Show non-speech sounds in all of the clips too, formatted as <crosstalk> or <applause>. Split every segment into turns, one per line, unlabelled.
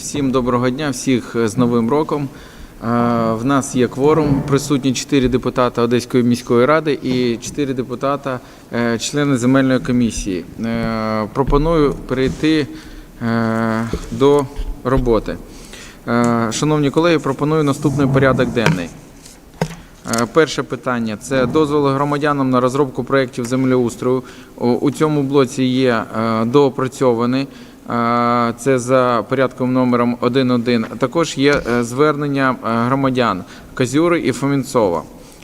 Всім доброго дня, всіх з Новим роком. Е, В нас є кворум, присутні 4 депутата Одеської міської ради і 4 депутата, е, члени земельної комісії. Е, Пропоную перейти е, до роботи. Е, Шановні колеги, пропоную наступний порядок денний. Е, Перше питання це дозволи громадянам на розробку проєктів землеустрою. У- цьому блоці є е, доопрацьований. Це за порядком номером 1.1. Також є е, звернення е, громадян Козюри і Фомінцова.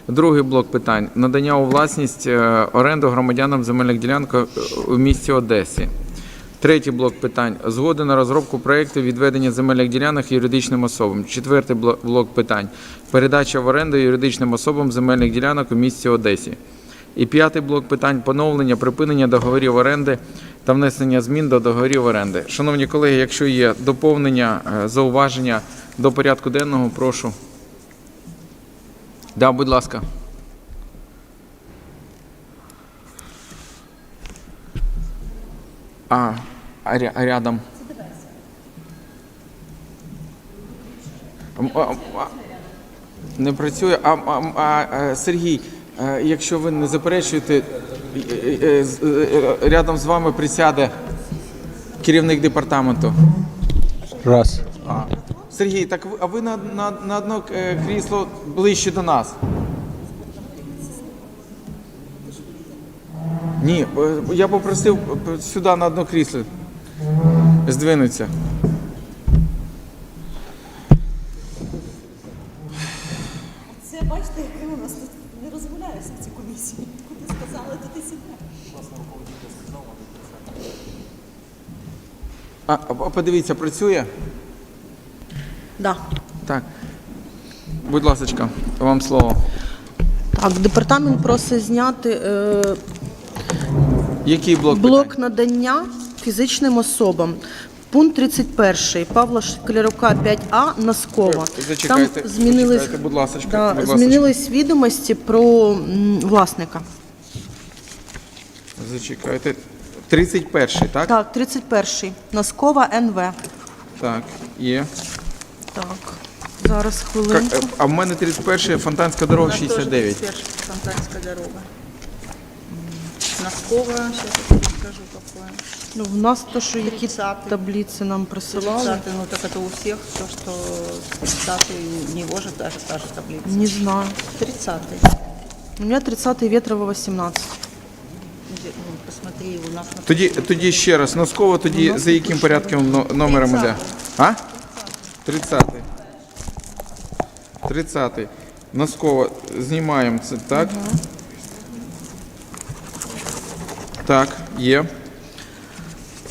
Другий блок питань надання у власність е, оренду громадянам земельних ділянок у місті Одесі. Третій блок питань згоди на розробку проєкту відведення земельних ділянок юридичним особам. Четвертий блок питань передача в оренду юридичним особам земельних ділянок у місті Одесі. І п'ятий блок питань поновлення, припинення договорів оренди та внесення змін до договорів оренди. Шановні колеги, якщо є доповнення, е, зауваження до порядку денного, прошу. Да, будь ласка. А, а рядом. Не працює. А, а, а, е, Сергій, е, якщо ви не заперечуєте, рядом з вами присяде керівник департаменту.
Раз.
А. Сергій, так ви- а ви на, на, на одно е, крісло ближче до нас? Ні, е, я попросив е, сюди на одно крісло здвинутися.
Це бачите, яке у нас тут не розгуляєшся в цій комісії. Куди сказали, то ти сідеш.
А, а подивіться, працює?
Да.
Так. Будь ласка, вам слово.
Так, департамент просить зняти е,
Який блок?
блок
питань?
надання фізичним особам. Пункт 31. Павла Шклярука 5А Носкова.
Зачекайте,
Там змінились,
зачекайте, будь ласочка,
да,
будь
змінились відомості про м, власника.
Зачекайте. 31-й, так?
Так, 31. Носкова НВ.
Так, є.
Так, зараз
Ка-
хвилинку.
е, А в мене 31 фонтанська дорога 69.
Фонтанская дорога. Носкова, сейчас я тебе скажу какое.
Ну, в нас то, що які
30-й.
таблиці нам присилали,
30-й, ну так это у всех, то, что 30 не может даже та же таблица.
не знаю.
30
У мене 30 Ветрова 18.
Ну, посмотри, у нас
Тоді, тоді ще раз, Носкова, тоді за яким порядком но- номером іде? А? 30-й. 30-й. Носкова знімаємо це, так? Так, є.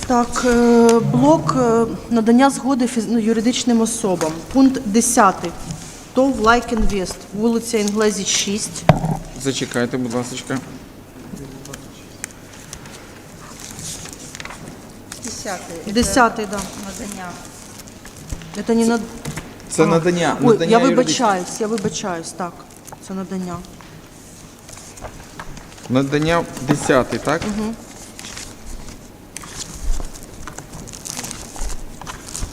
Так, е, блок е, надання згоди фіз- ну, юридичним особам. Пункт 10. ТОВ Лайк Інвест, вулиця Інглезі 6.
Зачекайте, будь ласка.
10 это
10, да.
надання.
Це не над...
Це надання.
Ой,
надання
я вибачаюсь, я вибачаюсь, так. Це надання.
Надання 10, так? Угу.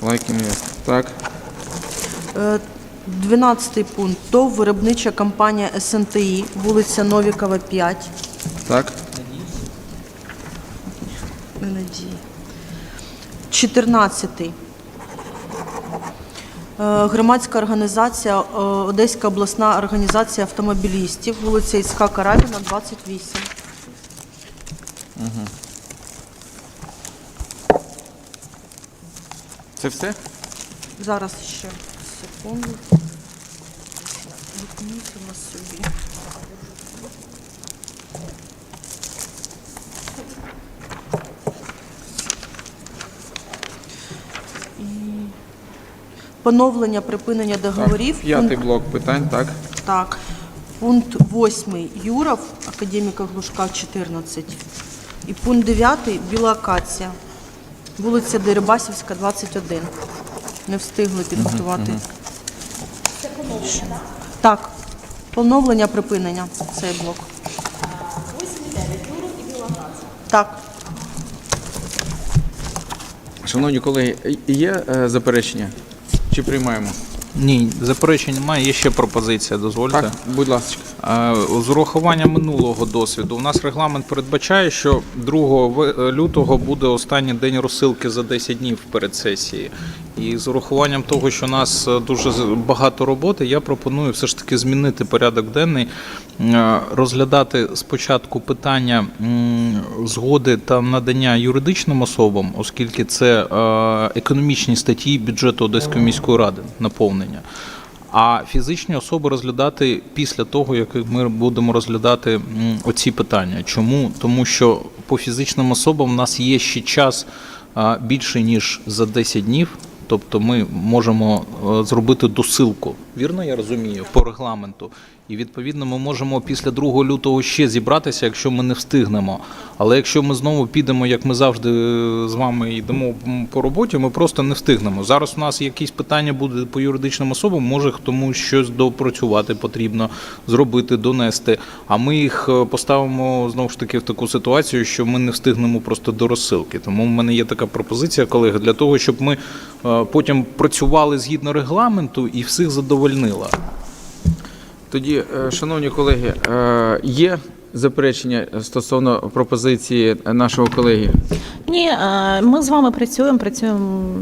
Лайк інвест. Так.
Е, 12 пункт. ТОВ виробнича компанія СНТІ, вулиця Новікова 5.
Так.
Не надії. 14. Е, Громадська організація е, Одеська обласна організація автомобілістів, вулиця Іцка Карабіна, 28.
Це все?
Зараз ще секунду. Документи на собі. Поновлення припинення договорів.
П'ятий
Пункт-
блок питань, так.
Так. Пункт 8 Юров, академіка Глушка 14. І пункт 9 Біла Акація, вулиця Дерибасівська, 21. Не встигли підготувати. Це поновлення, так? Поновлення припинення. Цей блок.
8,9 Юров і Біла Грація.
Так.
Шановні колеги, є е, заперечення? Чи приймаємо?
Ні, заперечень немає. Є ще пропозиція, дозвольте.
Так, будь ласка.
Е, З урахуванням минулого досвіду у нас регламент передбачає, що 2 лютого буде останній день розсилки за 10 днів перед сесією. І з урахуванням того, що у нас е, дуже багато роботи, я пропоную все ж таки змінити порядок денний, е, розглядати спочатку питання згоди та надання юридичним особам, оскільки це е, економічні статті бюджету Одеської міської ради наповнення. А фізичні особи розглядати після того, як ми будемо розглядати оці питання. Чому? Тому що по фізичним особам в нас є ще час більше ніж за 10 днів. Тобто ми можемо е, зробити досилку. Вірно, я розумію, по регламенту. І відповідно ми можемо після 2 лютого ще зібратися, якщо ми не встигнемо. Але якщо ми знову підемо, як ми завжди е, з вами йдемо по роботі, ми просто не встигнемо. Зараз у нас якісь питання буде по юридичним особам, може комусь щось допрацювати потрібно, зробити, донести. А ми їх е, поставимо знову ж таки в таку ситуацію, що ми не встигнемо просто до розсилки. Тому в мене є така пропозиція, колеги, для того, щоб ми е, потім працювали згідно регламенту і всіх задовольнила.
Тоді, е, шановні колеги, е, є заперечення стосовно пропозиції нашого колеги?
Ні, е, ми з вами працюємо, працюємо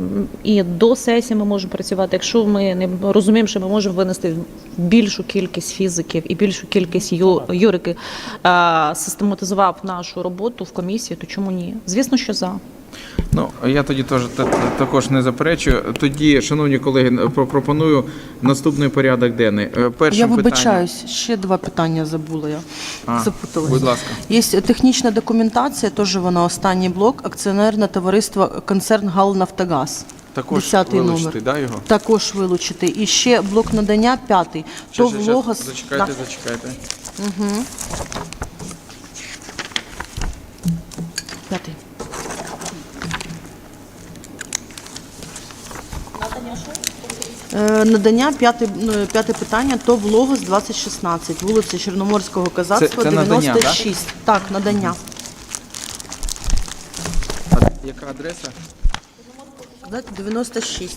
і до сесії ми можемо працювати. Якщо ми не розуміємо, що ми можемо винести більшу кількість фізиків і більшу кількість ю- юрики, систематизував нашу роботу в комісії, то чому ні? Звісно, що за.
Ну, я тоді теж та- та- також не заперечую. Тоді, шановні колеги, пропоную наступний порядок денний. Е, Першим
Я вибачаюсь, ще два питання забула я.
А,
Запуталась.
Будь ласка.
Є технічна документація, теж вона останній блок, акціонерне товариство концерн Гал Нафтогаз.
Також вилучити,
номер.
да, його?
Також вилучити. І ще блок надання п'ятий. То
ще,
в
ще. Зачекайте,
Да.
зачекайте.
П'ятий. Надання п'яте, ну, п'яте питання то в Логос 2016, вулиця Чорноморського козацтва,
це надання,
96. Так, надання.
А яка адреса?
Знаєте, 96.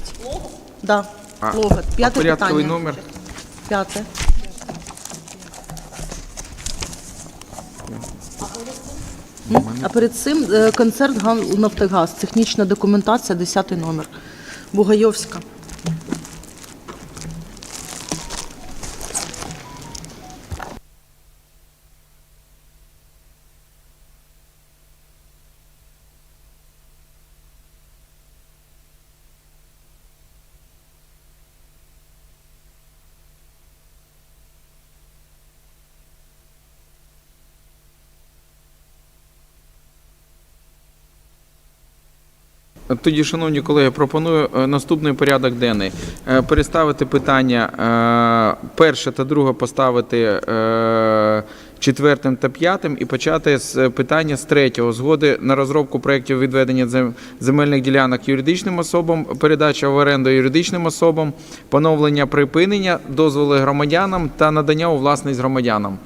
Да.
А,
Логот.
а
П'яте
порядковий
питання.
номер?
П'яте. М? А перед цим е, концерт «Гал Нафтогаз», технічна документація, 10 номер. Бугайовська.
Тоді, шановні колеги, пропоную е, наступний порядок денний. Е, Переставити питання е, перше та друге поставити четвертим та п'ятим і почати з питання з третього. Згоди на розробку проєктів відведення зем- земельних ділянок юридичним особам, передача в оренду юридичним особам, поновлення припинення, дозволи громадянам та надання у власність громадянам.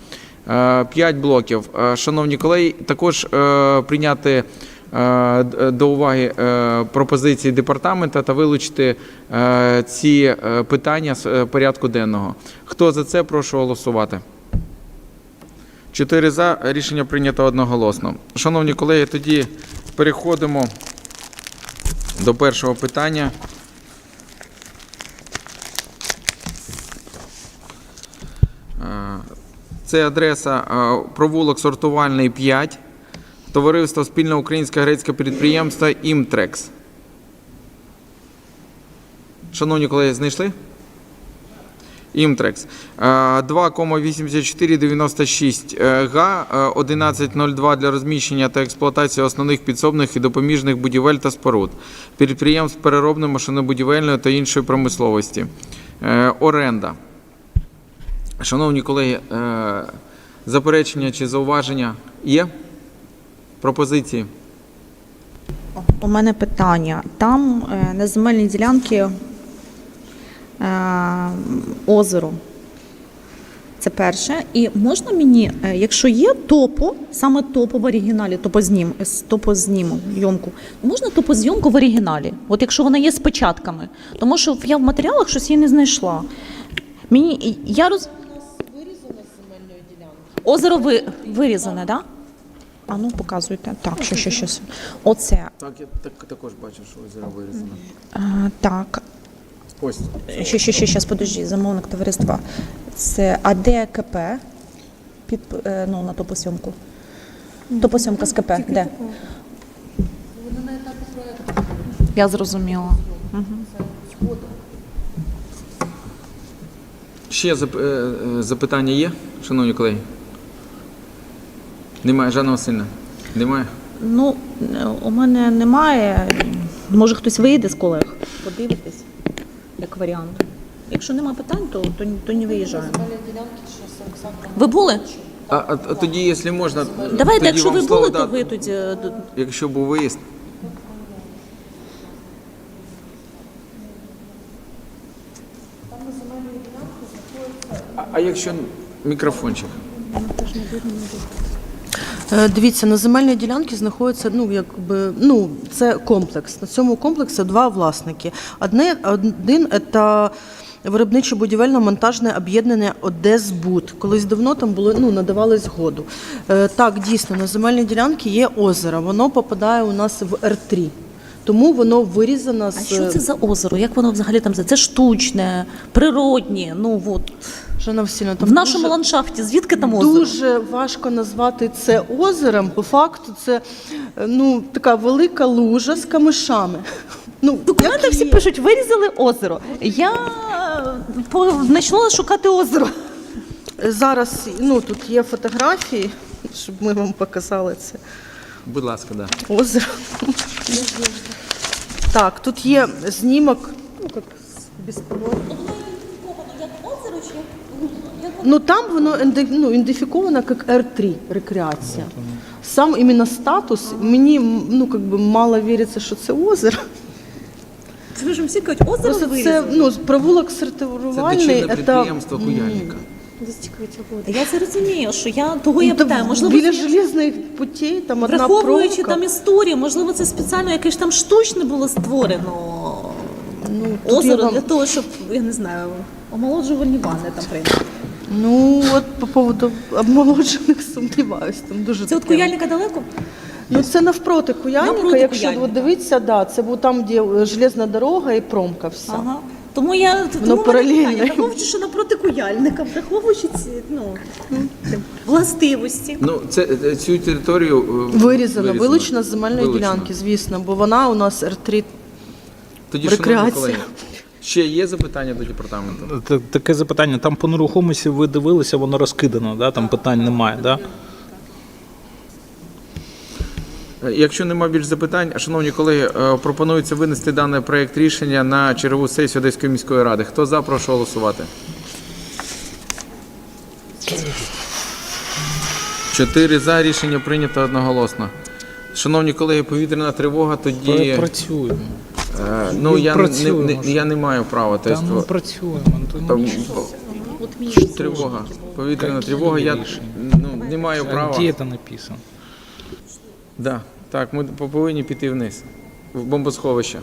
П'ять блоків. Шановні колеги, також прийняти до уваги е, пропозиції департамента та вилучити е, ці е, питання з е, порядку денного. Хто за це, прошу голосувати. Чотири за. Рішення прийнято одноголосно. Шановні колеги, тоді переходимо до першого питання. Е, Це адреса е, провулок сортувальний 5, товариство спільне українське грецьке підприємство Імтрекс. Шановні колеги, знайшли? Імтрекс. Е, 2,8496 е, га, е, 1102 для розміщення та експлуатації основних підсобних і допоміжних будівель та споруд, підприємств переробної машинобудівельної та іншої промисловості. Е, Оренда. Шановні колеги, е, заперечення чи зауваження є? Пропозиції?
У мене питання. Там е, на земельній ділянці е, озеро. Це перше. І можна мені, е, якщо є топо, саме топо в оригіналі, топознім, з топозніму, йомку, можна топозйомку в оригіналі? От якщо вона є з печатками. Тому що я в матеріалах щось її не знайшла. Мені я роз... Озеро ви... вирізане, так? Да? А ну показуйте. Так, що, що, що. Оце.
Так, я так, також бачив, що озеро вирізано.
А, так.
Ось.
Ще, ще, ще, щас, подожди, замовник товариства. Це АДКП під, е, ну, на топосйомку. Топосйомка з КП, де? Я зрозуміла.
Ще зап- е, е, запитання є, шановні колеги? Немає, Жанна Васильівна? Немає?
Ну, у мене немає. Може, хтось вийде з колег. Подивитись, як варіант. Якщо нема питань, то, то, то не виїжджаємо. Ви були?
А, а, а тоді, якщо можна,
Давайте,
тоді
якщо
вам
ви
слово
були, то
дати.
ви тоді. е,
Якщо був виїзд. А, а якщо мікрофончик?
Е, Дивіться, на земельній ділянці знаходиться, ну, якби, ну, це комплекс. На цьому комплексі два власники. Одне, один – це виробничо-будівельно-монтажне об'єднання Одесбуд. Колись давно там було, ну, надавали згоду. Е, Так, дійсно, на земельній ділянці є озеро. Воно попадає у нас в Р3. Тому воно вирізано
А
з...
що це за озеро? Як воно взагалі там? Це штучне, природнє. Ну от
Жанна Васильівна, там
в нашому
дуже-
ландшафті. Звідки там озеро?
Дуже важко назвати це озером. По факту, це е, ну така велика лужа з камишами. <laughs> Ну
Документи
як
всі
є.
пишуть, вирізали озеро. Я е, почала шукати озеро.
зараз. Ну тут є фотографії, щоб ми вам показали це
Будь ласка, да.
озеро. Так, тут є знімок. Ну як безпілотник. Ну там воно ну, ідентифіковано як R3 рекреація. Сам іменно статус мені ну как би мало віриться, що це озеро.
Це ж всі кажуть, озеро
Просто це ну провулок
Це
сортувальний.
дочірне
это-
підприємство Куяльника.
Я це розумію, що я того я
Ну, там
питаю. Можливо,
біля
це-
железних путей там одна
враховуючи
пробка.
там історію, можливо, це спеціально якесь там штучне було створено.
Ну, тут я
Озеро
вам-
для того, щоб я не знаю, омолоджувальні ванни там прийняти.
Ну от по поводу обмолоджених сумніваюсь. Там дуже
Це от
таке.
куяльника далеко?
Ну це навпроти Куяльника.
Навпроти
Якщо
Куяльника.
от дивитися, да, це був там, де железна дорога і промка вся.
Ага. Тому я тому в мене
паралельно.
питання, враховуючи, що напроти куяльника, враховуючи ці ну, властивості.
Ну, це, е, цю територію е,
Вирізана, вилучена з земельної
Вилучена.
ділянки, звісно, бо вона у нас Р3
Тоді,
Рекреація.
шановні колеги, ще є запитання до департаменту?
Таке запитання. Там по нерухомості ви дивилися, воно розкидано, да? там питань немає. Да?
Е, Якщо нема більш запитань, шановні колеги, е, пропонується винести даний проект рішення на чергову сесію Одеської міської ради. Хто за, прошу голосувати. Чотири за рішення прийнято одноголосно. Шановні колеги, повітряна тривога, тоді
Працюємо.
Е, ну я не,
працюємо
не,
ж.
я не маю права.
Та ми працюємо. то ну,
там,
нічого.
тривога, повітряна тривога, я ну, не маю
А
права.
Де це написано?
Да. Так, ми повинні піти вниз, в бомбосховище.